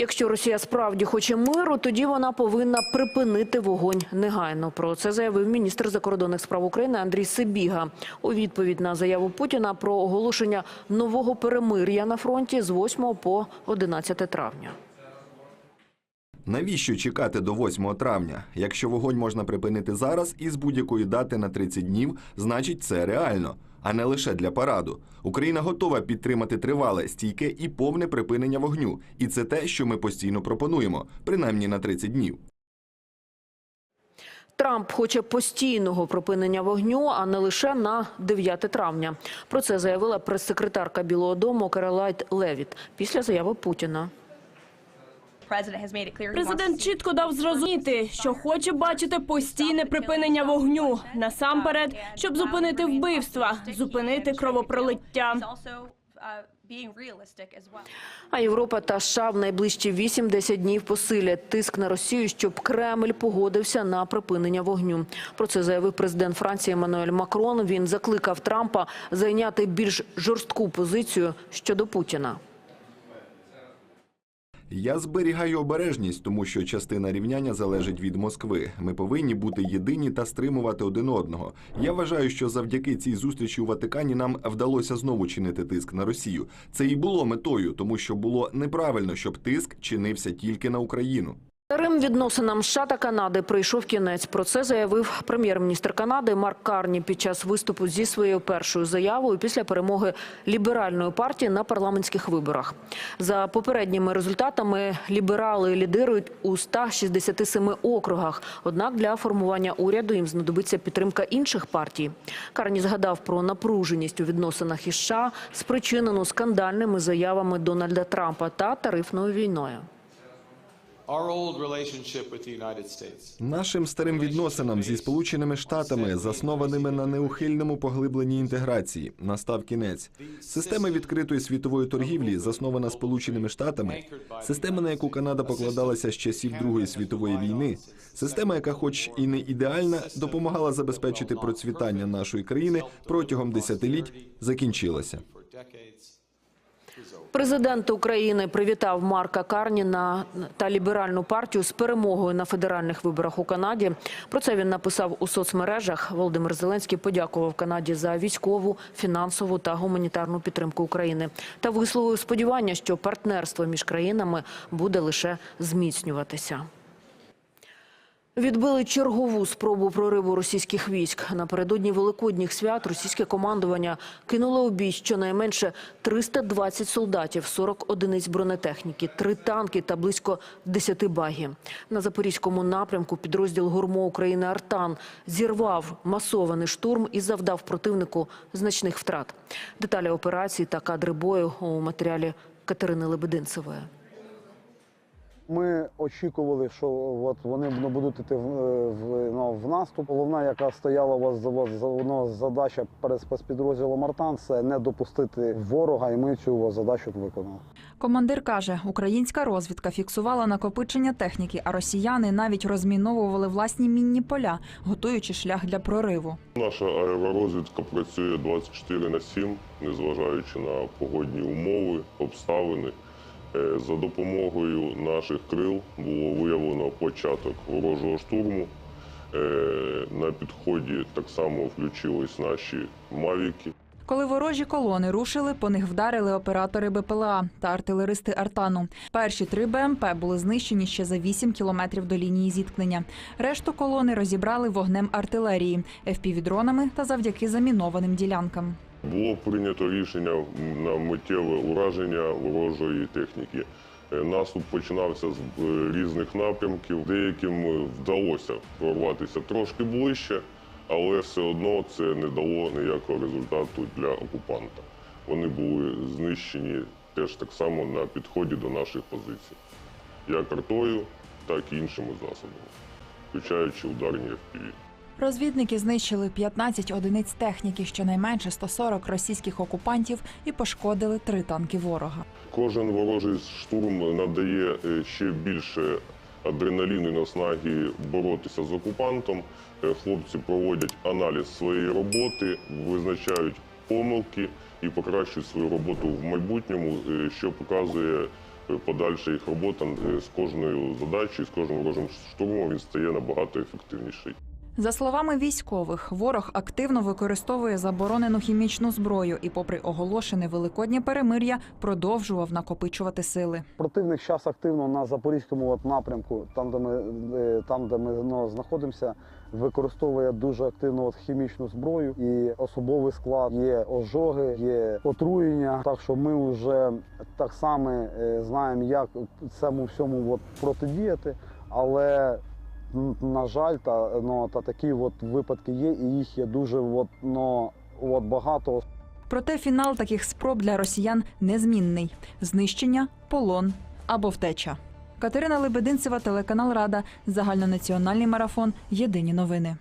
Якщо Росія справді хоче миру, тоді вона повинна припинити вогонь негайно. Про це заявив міністр закордонних справ України Андрій Сибіга у відповідь на заяву Путіна про оголошення нового перемир'я на фронті з 8 по 11 травня. Навіщо чекати до 8 травня? Якщо вогонь можна припинити зараз і з будь-якої дати на 30 днів, значить це реально, а не лише для параду. Україна готова підтримати тривале, стійке і повне припинення вогню. І це те, що ми постійно пропонуємо, принаймні на 30 днів. Трамп хоче постійного припинення вогню, а не лише на 9 травня. Про це заявила прес-секретарка Білого Дому Каролайт Левіт після заяви Путіна. Президент чітко дав зрозуміти, що хоче бачити постійне припинення вогню насамперед, щоб зупинити вбивства, зупинити кровопролиття. А Європа та США в найближчі 8-10 днів посилять тиск на Росію, щоб Кремль погодився на припинення вогню. Про це заявив президент Франції Еммануель Макрон. Він закликав Трампа зайняти більш жорстку позицію щодо Путіна. Я зберігаю обережність, тому що частина рівняння залежить від Москви. Ми повинні бути єдині та стримувати один одного. Я вважаю, що завдяки цій зустрічі у Ватикані нам вдалося знову чинити тиск на Росію. Це і було метою, тому що було неправильно, щоб тиск чинився тільки на Україну. Старим відносинам США та Канади прийшов кінець. Про це заявив прем'єр-міністр Канади Марк Карні під час виступу зі своєю першою заявою після перемоги ліберальної партії на парламентських виборах. За попередніми результатами ліберали лідирують у 167 округах. Однак для формування уряду їм знадобиться підтримка інших партій. Карні згадав про напруженість у відносинах із США, спричинену скандальними заявами Дональда Трампа та тарифною війною. Нашим старим відносинам зі Сполученими Штатами, заснованими на неухильному поглибленні інтеграції, настав кінець. Система відкритої світової торгівлі, заснована Сполученими Штатами, система, на яку Канада покладалася з часів Другої світової війни, система, яка, хоч і не ідеальна, допомагала забезпечити процвітання нашої країни протягом десятиліть, закінчилася. Президент України привітав Марка Карніна та ліберальну партію з перемогою на федеральних виборах у Канаді. Про це він написав у соцмережах. Володимир Зеленський подякував Канаді за військову, фінансову та гуманітарну підтримку України та висловив сподівання, що партнерство між країнами буде лише зміцнюватися. Відбили чергову спробу прориву російських військ. Напередодні великодніх свят російське командування кинуло у бій щонайменше 320 солдатів, 40 одиниць бронетехніки, 3 танки та близько 10 багів. На запорізькому напрямку підрозділ ГУРМО України «Артан» зірвав масований штурм і завдав противнику значних втрат. Деталі операції та кадри бою у матеріалі Катерини Лебединцевої. Ми очікували, що от вони будуть йти в, в, ну, в наступ. Головна, яка стояла у вас за вас за ну, задача перед спецпідрозділом Артан, це не допустити ворога, і ми цю задачу виконали. Командир каже, українська розвідка фіксувала накопичення техніки, а росіяни навіть розміновували власні мінні поля, готуючи шлях для прориву. Наша аеророзвідка працює 24 на 7, незважаючи на погодні умови, обставини. Е, За допомогою наших крил було виявлено початок ворожого штурму. Е, На підході так само включились наші мавіки. Коли ворожі колони рушили, по них вдарили оператори БПЛА та артилеристи Артану. Перші три БМП були знищені ще за 8 кілометрів до лінії зіткнення. Решту колони розібрали вогнем артилерії, FPV-дронами та завдяки замінованим ділянкам. Було прийнято рішення на миттєве ураження ворожої техніки. Е, Наступ починався з е, різних напрямків. Деяким е, вдалося прорватися трошки ближче, але все одно це не дало ніякого результату для окупанта. Вони були знищені теж так само на підході до наших позицій, як артою, так і іншими засобами, включаючи ударні FPV. Розвідники знищили 15 одиниць техніки, щонайменше 140 російських окупантів і пошкодили три танки ворога. Кожен ворожий штурм надає е, ще більше адреналіну і наснаги боротися з окупантом. Е, Хлопці проводять аналіз своєї роботи, визначають помилки і покращують свою роботу в майбутньому, е, що показує подальша їх робота з кожною задачею, з кожним ворожим штурмом він стає набагато ефективніший. За словами військових, ворог активно використовує заборонену хімічну зброю і, попри оголошене великоднє перемир'я, продовжував накопичувати сили. Противник зараз активно на запорізькому напрямку, там де ми е, там, де ми ну, знаходимося, використовує дуже активно от хімічну зброю і особовий склад. Є ожоги, є отруєння. Так що ми вже так само е, знаємо, як цьому всьому от протидіяти, але на жаль, та ну та такі от випадки є, і їх є дуже от, ну, от багато. Проте фінал таких спроб для росіян незмінний: знищення, полон або втеча. Катерина Лебединцева, телеканал Рада, загальнонаціональний марафон. Єдині новини.